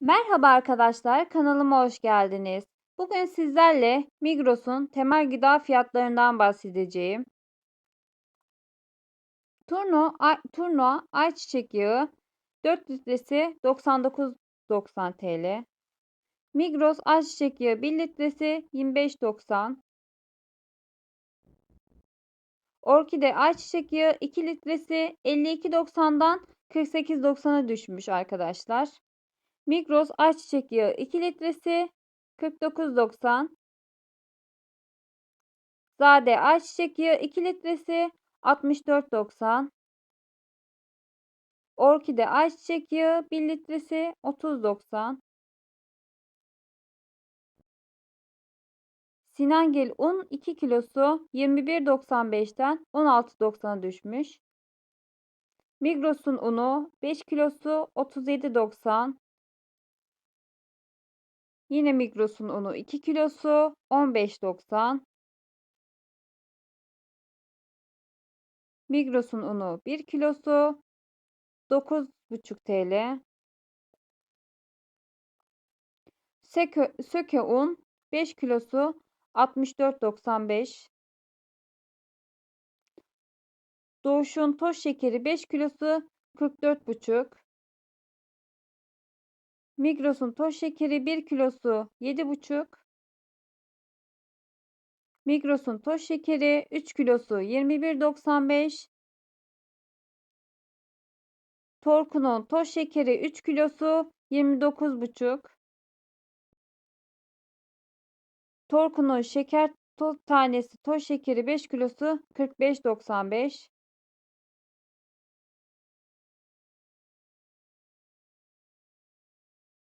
Merhaba arkadaşlar, kanalıma hoş geldiniz. Bugün sizlerle Migros'un temel gıda fiyatlarından bahsedeceğim. Turnu, ay, Turnuva ayçiçek yağı 4 litresi 99.90 TL. Migros ayçiçek yağı 1 litresi 25.90. Orkide ayçiçek yağı 2 litresi 52.90'dan 48.90'a düşmüş arkadaşlar. Migros ayçiçek yağı 2 litresi 49.90. Zade ayçiçek yağı 2 litresi 64.90. Orkide ayçiçek yağı 1 litresi 30.90. Sinangil un 2 kilosu 21.95'ten 16.90'a düşmüş. Migros'un unu 5 kilosu 37.90. Yine Migros'un unu 2 kilosu 15.90. Migros'un unu 1 kilosu 9,5 TL. Söke, söke un 5 kilosu 64.95. Doğuş'un toz şekeri 5 kilosu 44,5. Migros'un toz şekeri 1 kilosu 7,5. Migros'un toz şekeri 3 kilosu 21.95. Torku'nun toz şekeri 3 kilosu 29,5. Torku'nun şeker toz tanesi toz şekeri 5 kilosu 45.95.